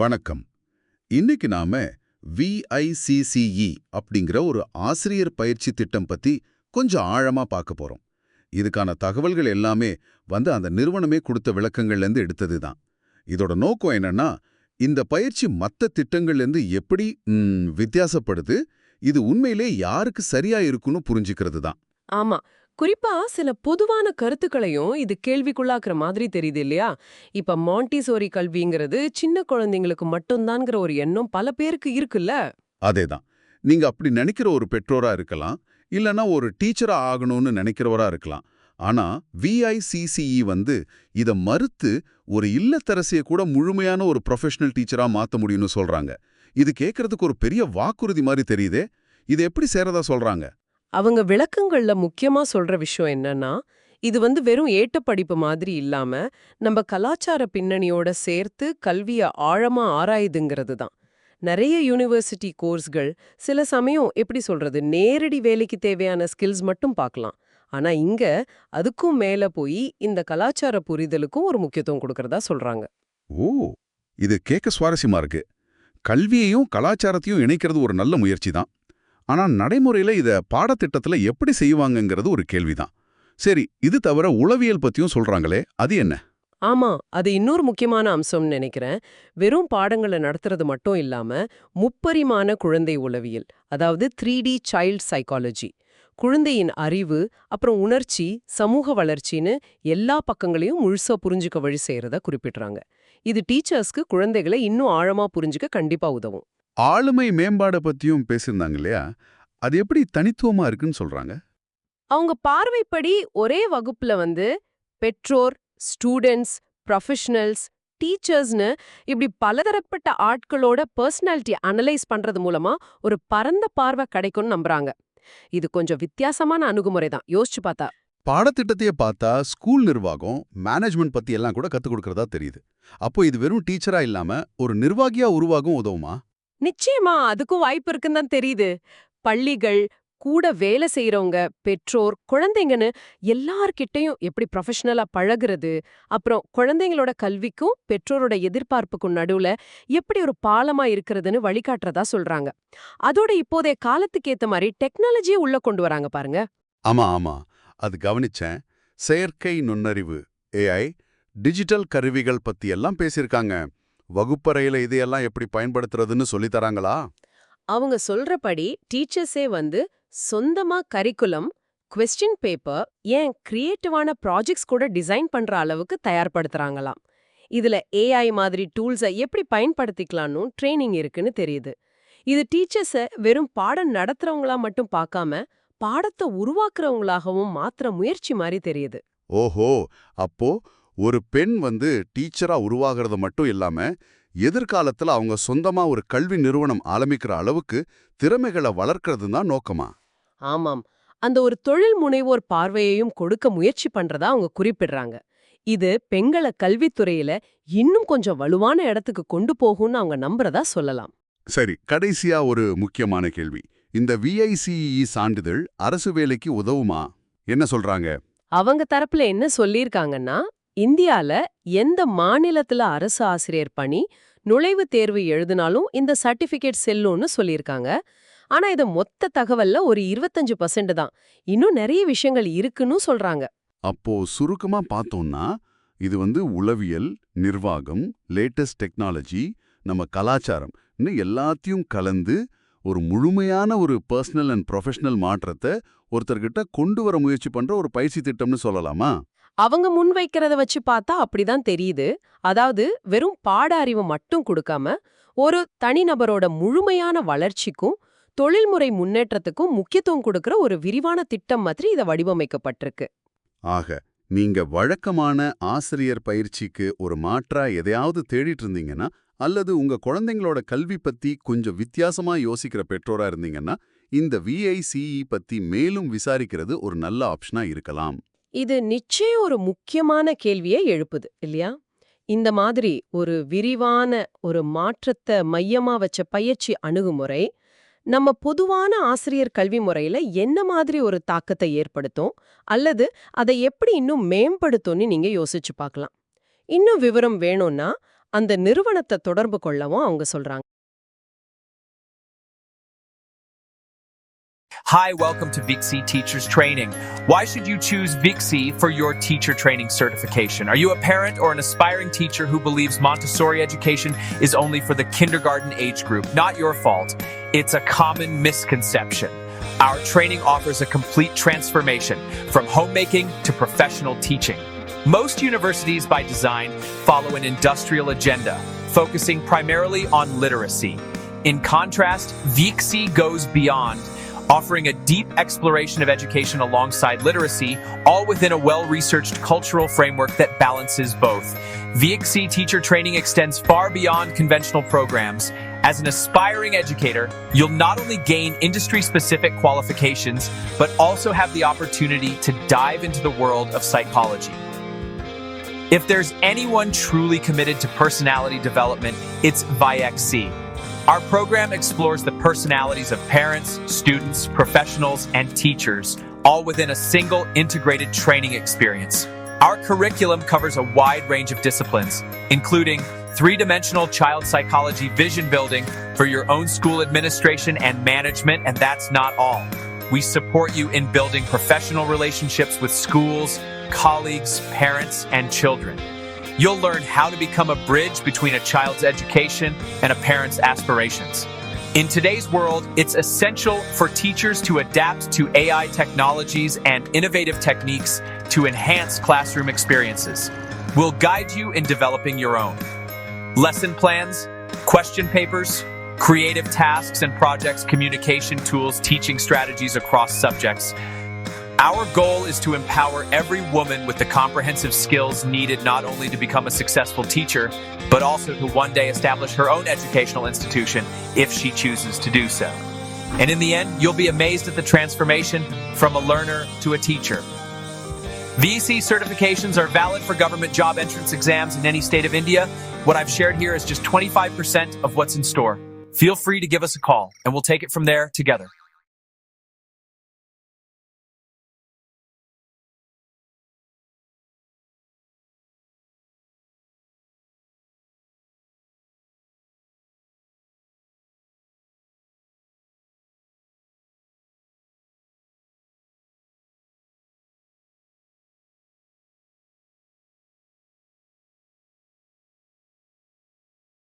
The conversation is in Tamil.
வணக்கம். இன்னைக்கு நாம விஐசிசிஇ அப்படிங்கிற ஒரு ஆசிரியர் பயிற்சி திட்டம் பத்தி கொஞ்சம் ஆழமா பார்க்க போறோம். இதுக்கான தகவல்கள் எல்லாமே வந்து அந்த நிறுவனமே கொடுத்த விளக்கங்கள்ல இருந்து எடுத்தது தான். இதோட நோக்கம் என்னன்னா இந்த பயிற்சி மத்த திட்டங்கள்ல இருந்து எப்படி வித்தியாசப்படுது இது உண்மையிலே யாருக்கு சரியா இருக்குன்னு புரிஞ்சுக்கிறது தான். ஆமா. குறிப்பா சில பொதுவான கருத்துக்களையும் இது கேள்விக்குள்ளாக்குற மாதிரி தெரியுது இல்லையா? இப்ப மாண்டிசோரி கல்விங்கிறது சின்ன குழந்தைங்களுக்கு மட்டும்தான்ங்கிற ஒரு எண்ணம் பல பேருக்கு இருக்குல்ல? அதேதான். நீங்க அப்படி நினைக்கிற ஒரு பெற்றோரா இருக்கலாம். இல்லனா ஒரு டீச்சரா ஆகணும்னு நினைக்கிறவரா இருக்கலாம். ஆனா விஐசிசிஇ வந்து இத மறுத்து ஒரு இல்லத்தரசிய கூட முழுமையான ஒரு ப்ரொஃபஷனல் டீச்சரா மாத்த முடியும்னு சொல்றாங்க. இது கேட்கறதுக்கு ஒரு பெரிய வாக்குறுதி மாதிரி தெரியுதே. இது எப்படி சேரதா சொல்றாங்க? அவங்க விளக்கங்கள்ல முக்கியமா சொல்ற விஷயம் என்னன்னா இது வந்து வெறும் ஏட்டப்படிப்பு மாதிரி இல்லாம நம்ம கலாச்சார பின்னணியோட சேர்த்து கல்விய ஆழமா ஆராயுதுங்கிறது தான் நிறைய யூனிவர்சிட்டி கோர்ஸ்கள் சில சமயம் எப்படி சொல்றது நேரடி வேலைக்கு தேவையான ஸ்கில்ஸ் மட்டும் பார்க்கலாம். ஆனா இங்க அதுக்கும் மேல போய் இந்த கலாச்சார புரிதலுக்கும் ஒரு முக்கியத்துவம் கொடுக்கறதா சொல்றாங்க. ஓ இது கேட்க சுவாரஸ்யமா இருக்கு. கல்வியையும் கலாச்சாரத்தையும் இணைக்கிறது ஒரு நல்ல முயற்சி தான் ஆனா நடைமுறையில இத பாடத்திட்டத்துல எப்படி செய்வாங்கங்கிறது ஒரு கேள்விதான். சரி இது தவிர உளவியல் பத்தியும் சொல்றாங்களே அது என்ன? ஆமா அது இன்னொரு முக்கியமான அம்சம்னு நினைக்கிறேன். வெறும் பாடங்களை நடத்துறது மட்டும் இல்லாம முப்பரிமாண குழந்தை உளவியல் அதாவது த்ரீ டி சைல்ட் சைக்காலஜி குழந்தையின் அறிவு அப்புறம் உணர்ச்சி சமூக வளர்ச்சின்னு எல்லா பக்கங்களையும் முழுசா புரிஞ்சுக்க வழி செய்யறத குறிப்பிடுறாங்க. இது டீச்சர்ஸ்க்கு குழந்தைகளை இன்னும் ஆழமா புரிஞ்சுக்க கண்டிப்பா உதவும். ஆளுமை மேம்பாட பத்தியும் பேசியிருந்தாங்க இல்லையா? அது எப்படி தனித்துவமா இருக்குன்னு சொல்றாங்க? அவங்க பார்வைப்படி ஒரே வகுப்புல வந்து பெற்றோர் ஸ்டூடெண்ட்ஸ் ப்ரொஃபஷனல்ஸ் டீச்சர்ஸ்னு இப்படி பலதரப்பட்ட ஆட்களோட பர்சனாலிட்டி அனலைஸ் பண்றது மூலமா ஒரு பரந்த பார்வை கிடைக்கும்னு நம்புறாங்க. இது கொஞ்சம் வித்தியாசமான அணுகுமுறை தான். யோசிச்சு பார்த்தா. பாடத்திட்டத்தையே பார்த்தா ஸ்கூல் நிர்வாகம் மேனேஜ்மெண்ட் பத்தி எல்லாம் கூட கத்துக் கொடுக்கறதா தெரியுது. அப்போ இது வெறும் டீச்சரா இல்லாம ஒரு நிர்வாகியா உருவாகும் உதவுமா? நிச்சயமா அதுக்கும் வாய்ப்பு இருக்குன்னு தான் தெரியுது. பள்ளிகள் கூட வேலை செய்யறவங்க பெற்றோர் குழந்தைங்கன்னு எல்லார்கிட்டயும் எப்படி ப்ரொஃபஷனலா பழகுறது அப்புறம் குழந்தைங்களோட கல்விக்கும் பெற்றோரோட எதிர்பார்ப்புக்கும் நடுவுல எப்படி ஒரு பாலமா இருக்கிறதுன்னு வழிகாட்டுறதா சொல்றாங்க. அதோட இப்போதைய காலத்துக்கு ஏத்த மாதிரி டெக்னாலஜியை உள்ள கொண்டு வராங்க பாருங்க. ஆமா ஆமா. அது கவனிச்சேன். செயற்கை நுண்ணறிவு ஏஐ டிஜிட்டல் கருவிகள் பத்தி எல்லாம் பேசியிருக்காங்க. வகுப்பறையில இதையெல்லாம் எப்படி பயன்படுத்துறதுன்னு சொல்லித் தராங்களா? அவங்க சொல்றபடி டீச்சர்ஸே வந்து சொந்தமா கரிக்குலம் கொஸ்டின் பேப்பர் ஏன் கிரியேட்டிவான ப்ராஜெக்ட்ஸ் கூட டிசைன் பண்ற அளவுக்கு தயார்படுத்துறாங்களாம். இதுல ஏஐ மாதிரி டூல்ஸை எப்படி பயன்படுத்திக்கலாம்னு ட்ரைனிங் இருக்குன்னு தெரியுது. இது டீச்சர்ஸை வெறும் பாடம் நடத்துறவங்களா மட்டும் பார்க்காம பாடத்தை உருவாக்குறவங்களாகவும் மாத்திர முயற்சி மாதிரி தெரியுது. ஓஹோ! அப்போ ஒரு பெண் வந்து டீச்சரா உருவாகிறது மட்டும் இல்லாம எதிர்காலத்துல அவங்க சொந்தமா ஒரு கல்வி நிறுவனம் ஆரம்பிக்கிற அளவுக்கு திறமைகளை வளர்க்கறது தான் நோக்கமா? ஆமாம். அந்த ஒரு தொழில் முனைவோர் பார்வையையும் கொடுக்க முயற்சி பண்றதா அவங்க குறிப்பிடுறாங்க. இது பெண்களை கல்வித்துறையில இன்னும் கொஞ்சம் வலுவான இடத்துக்கு கொண்டு போகும்னு அவங்க நம்புறதா சொல்லலாம். சரி கடைசியா ஒரு முக்கியமான கேள்வி. இந்த விஐசிஇ சான்றிதழ் அரசு வேலைக்கு உதவுமா? என்ன சொல்றாங்க? அவங்க தரப்புல என்ன சொல்லியிருக்காங்கன்னா இந்தியால எந்த மாநிலத்துல அரசு ஆசிரியர் பணி நுழைவுத் தேர்வு எழுதினாலும் இந்த சர்டிபிகேட் செல்லும்னு சொல்லியிருக்காங்க. ஆனா இது மொத்த தகவல்ல ஒரு இருபத்தஞ்சு பர்சன்ட் தான். இன்னும் நிறைய விஷயங்கள் இருக்குன்னு சொல்றாங்க. அப்போ சுருக்கமா பார்த்தோம்னா இது வந்து உளவியல் நிர்வாகம் லேட்டஸ்ட் டெக்னாலஜி நம்ம கலாச்சாரம். எல்லாத்தையும் கலந்து ஒரு முழுமையான ஒரு பர்சனல் அண்ட் ப்ரொஃபஷனல் மாற்றத்தை ஒருத்தர்கிட்ட கொண்டு வர முயற்சி பண்ற ஒரு பயிற்சி திட்டம்னு சொல்லலாமா? அவங்க முன்வைக்கிறத வச்சு பார்த்தா அப்படிதான் தெரியுது. அதாவது வெறும் பாட அறிவு மட்டும் கொடுக்காம ஒரு தனிநபரோட முழுமையான வளர்ச்சிக்கும் தொழில்முறை முன்னேற்றத்துக்கும் முக்கியத்துவம் கொடுக்கிற ஒரு விரிவான திட்டம் மாதிரி இதை வடிவமைக்கப்பட்டிருக்கு. ஆக நீங்க வழக்கமான ஆசிரியர் பயிற்சிக்கு ஒரு மாற்றா எதையாவது தேடிட்டு இருந்தீங்கன்னா அல்லது உங்க குழந்தைங்களோட கல்வி பத்தி கொஞ்சம் வித்தியாசமா யோசிக்கிற பெற்றோரா இருந்தீங்கன்னா இந்த விஐசிஇ பத்தி மேலும் விசாரிக்கிறது ஒரு நல்ல ஆப்ஷனா இருக்கலாம். இது நிச்சயம் ஒரு முக்கியமான கேள்வியை எழுப்புது இல்லையா? இந்த மாதிரி ஒரு விரிவான ஒரு மாற்றத்தை மையமா வச்ச பயிற்சி அணுகுமுறை நம்ம பொதுவான ஆசிரியர் கல்வி முறையில என்ன மாதிரி ஒரு தாக்கத்தை ஏற்படுத்தும்? அல்லது அதை எப்படி இன்னும் மேம்படுத்தும்னு நீங்க யோசிச்சு பார்க்கலாம். இன்னும் விவரம் வேணும்னா அந்த நிறுவனத்தை தொடர்பு கொள்ளவும் அவங்க சொல்றாங்க. Hi, welcome to Vixie Teachers Training. Why should you choose Vixie for your teacher training certification? Are you a parent or an aspiring teacher who believes Montessori education is only for the kindergarten age group? Not your fault. It's a common misconception. Our training offers a complete transformation from homemaking to professional teaching. Most universities, by design, follow an industrial agenda, focusing primarily on literacy. In contrast, Vixie goes beyond offering a deep exploration of education alongside literacy, all within a well researched cultural framework that balances both. VXC teacher training extends far beyond conventional programs. As an aspiring educator, you'll not only gain industry specific qualifications, but also have the opportunity to dive into the world of psychology. If there's anyone truly committed to personality development, it's VIXC. Our program explores the personalities of parents, students, professionals, and teachers, all within a single integrated training experience. Our curriculum covers a wide range of disciplines, including three dimensional child psychology vision building for your own school administration and management, and that's not all. We support you in building professional relationships with schools, colleagues, parents, and children. You'll learn how to become a bridge between a child's education and a parent's aspirations. In today's world, it's essential for teachers to adapt to AI technologies and innovative techniques to enhance classroom experiences. We'll guide you in developing your own. Lesson plans, question papers, creative tasks and projects, communication tools, teaching strategies across subjects. Our goal is to empower every woman with the comprehensive skills needed not only to become a successful teacher, but also to one day establish her own educational institution if she chooses to do so. And in the end, you'll be amazed at the transformation from a learner to a teacher. VC certifications are valid for government job entrance exams in any state of India. What I've shared here is just 25% of what's in store. Feel free to give us a call, and we'll take it from there together.